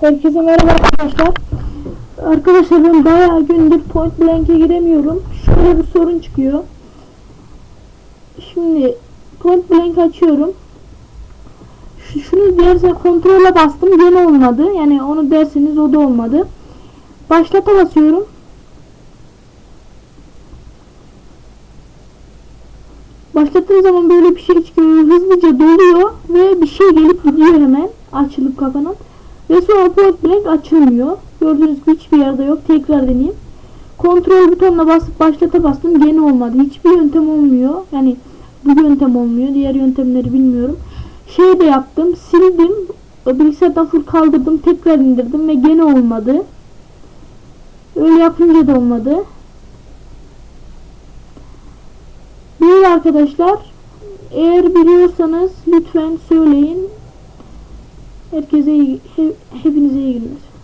Herkese merhaba arkadaşlar. Arkadaşlar ben bayağı gündür point blank'e giremiyorum. Şöyle bir sorun çıkıyor. Şimdi point blank açıyorum. Şu, şunu derse kontrole bastım gene olmadı. Yani onu derseniz o da olmadı. Başlata basıyorum. Başlattığım zaman böyle bir şey çıkıyor. Hızlıca doluyor ve bir şey gelip gidiyor hemen. Açılıp kapanan. Sonra point blank açılmıyor. Gördüğünüz gibi hiçbir yerde yok. Tekrar deneyeyim. Kontrol butonuna basıp başlata bastım. Gene olmadı. Hiçbir yöntem olmuyor. Yani bu yöntem olmuyor. Diğer yöntemleri bilmiyorum. Şey de yaptım. Sildim. Bilgisayardan full kaldırdım. Tekrar indirdim ve gene olmadı. Öyle yapınca da olmadı. Böyle arkadaşlar. Eğer biliyorsanız lütfen söyleyin. Herkese iyi, he- hepinize iyi günler.